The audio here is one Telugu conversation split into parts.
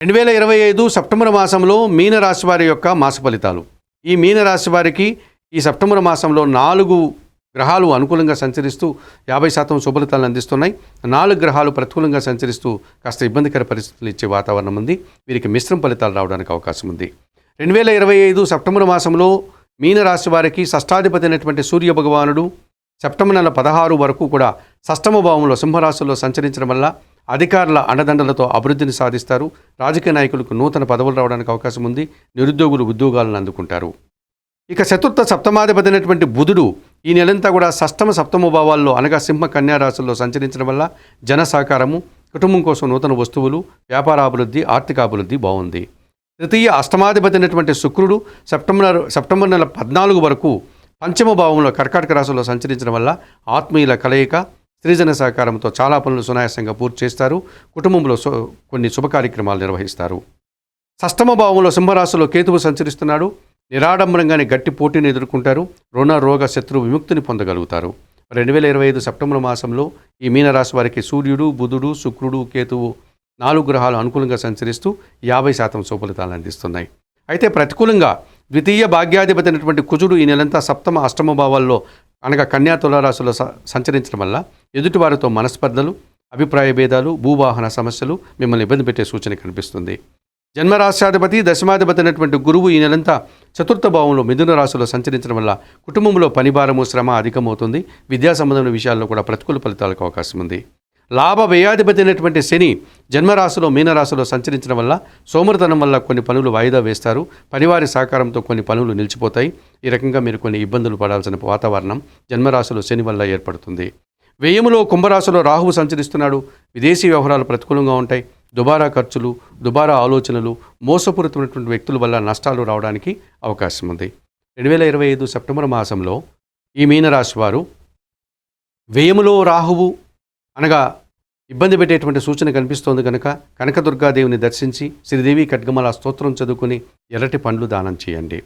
రెండు వేల ఇరవై ఐదు సెప్టెంబర్ మాసంలో మీనరాశి వారి యొక్క మాస ఫలితాలు. ఈ మీనరాశి వారికి ఈ సెప్టెంబర్ మాసంలో నాలుగు గ్రహాలు అనుకూలంగా సంచరిస్తూ యాభై శాతం శుభలితాలను అందిస్తున్నాయి. నాలుగు గ్రహాలు ప్రతికూలంగా సంచరిస్తూ కాస్త ఇబ్బందికర పరిస్థితులు ఇచ్చే వాతావరణం ఉంది. వీరికి మిశ్రమ ఫలితాలు రావడానికి అవకాశం ఉంది. రెండు వేల ఇరవై ఐదు సెప్టెంబర్ మాసంలో మీనరాశి వారికి షష్టాధిపతి అయినటువంటి సూర్య భగవానుడు సెప్టెంబర్ నెల పదహారు వరకు కూడా సష్టమ భావంలో సింహరాశిలో సంచరించడం వల్ల అధికారుల అండదండలతో అభివృద్ధిని సాధిస్తారు. రాజకీయ నాయకులకు నూతన పదవులు రావడానికి అవకాశం ఉంది. నిరుద్యోగులు ఉద్యోగాలను అందుకుంటారు. ఇక చతుర్థ సప్తమాధిపతినటువంటి బుధుడు ఈ నెలంతా కూడా షష్టమ సప్తమ భావాల్లో అనగా సింహ కన్యారాశుల్లో సంచరించడం వల్ల జన సహకారము కుటుంబం కోసం నూతన వస్తువులు వ్యాపారాభివృద్ధి ఆర్థికాభివృద్ధి బాగుంది. తృతీయ అష్టమాధిపతి అయినటువంటి శుక్రుడు సెప్టెంబర్ సెప్టెంబర్ నెల పద్నాలుగు వరకు పంచమ భావంలో కర్కాటక రాశిలో సంచరించడం వల్ల ఆత్మీయుల కలయిక స్త్రీజన సహకారంతో చాలా పనులు సునాయాసంగా పూర్తి చేస్తారు. కుటుంబంలో సు- కొన్ని శుభ కార్యక్రమాలు నిర్వహిస్తారు. సష్టమ భావంలో సింహరాశిలో కేతువు సంచరిస్తున్నాడు. నిరాడంబరంగానే గట్టి పోటీని ఎదుర్కొంటారు. రుణ రోగ శత్రు విముక్తిని పొందగలుగుతారు. రెండు వేల ఇరవై ఐదు సెప్టెంబర్ మాసంలో ఈ మీనరాశి వారికి సూర్యుడు బుధుడు శుక్రుడు కేతువు నాలుగు గ్రహాలు అనుకూలంగా సంచరిస్తూ యాభై శాతం సుఫలితాలు అందిస్తున్నాయి. అయితే ప్రతికూలంగా ద్వితీయ భాగ్యాధిపతి అయినటువంటి కుజుడు ఈ నెలంతా సప్తమ అష్టమ భావాల్లో అనగా కన్యా తులారాశిలో స- సంచరించడం వల్ల ఎదుటివారితో మనస్పర్ధలు అభిప్రాయ భేదాలు భూవాహన సమస్యలు మిమ్మల్ని ఇబ్బంది పెట్టే సూచన కనిపిస్తుంది. జన్మరాశ్యాధిపతి దశమాధిపతి అయినటువంటి గురువు ఈ నెలంతా చతుర్థ భావంలో మిథున రాశిలో సంచరించడం వల్ల కుటుంబంలో పనిభారము శ్రమ అధికమవుతుంది. విద్యా సంబంధమైన విషయాల్లో కూడా ప్రతికూల ఫలితాలకు అవకాశం ఉంది లాభ వ్యయాధిపతి అయినటువంటి శని జన్మరాశిలో మీనరాశిలో సంచరించడం వల్ల సోమరితనం వల్ల కొన్ని పనులు వాయిదా వేస్తారు. పనివారి సహకారంతో కొన్ని పనులు నిలిచిపోతాయి. ఈ రకంగా మీరు కొన్ని ఇబ్బందులు పడాల్సిన వాతావరణం జన్మరాశిలో శని వల్ల ఏర్పడుతుంది. వ్యయములో కుంభరాశిలో రాహువు సంచరిస్తున్నాడు. విదేశీ వ్యవహారాలు ప్రతికూలంగా ఉంటాయి. దుబారా ఖర్చులు దుబారా ఆలోచనలు మోసపూరితమైనటువంటి వ్యక్తుల వల్ల నష్టాలు రావడానికి అవకాశం ఉంది. రెండు వేల ఇరవై ఐదు సెప్టెంబర్ మాసంలో ఈ మీనరాశి వారు వ్యయములో రాహువు అనగా ఇబ్బంది పెట్టేటువంటి సూచన కనిపిస్తోంది కనుక కనకదుర్గాదేవిని దర్శించి శ్రీదేవి ఖడ్గమల స్తోత్రం చదువుకుని ఎర్రటి పండ్లు దానం చేయండి.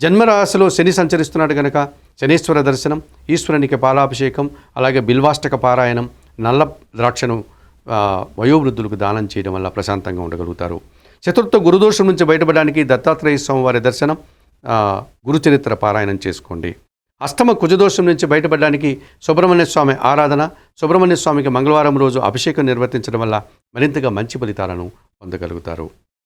జన్మరాశిలో శని సంచరిస్తున్నాడు కనుక శనీశ్వర దర్శనం ఈశ్వరునికి పాలాభిషేకం అలాగే బిల్వాష్టక పారాయణం నల్ల ద్రాక్షను వయోవృద్ధులకు దానం చేయడం వల్ల ప్రశాంతంగా ఉండగలుగుతారు. చతుర్థ గురుదోషం నుంచి బయటపడడానికి దత్తాత్రేయ స్వామి వారి దర్శనం గురుచరిత్ర పారాయణం చేసుకోండి. అష్టమ కుజదోషం నుంచి బయటపడడానికి సుబ్రహ్మణ్య స్వామి ఆరాధన సుబ్రహ్మణ్య స్వామికి మంగళవారం రోజు అభిషేకం నిర్వర్తించడం వల్ల మరింతగా మంచి ఫలితాలను పొందగలుగుతారు.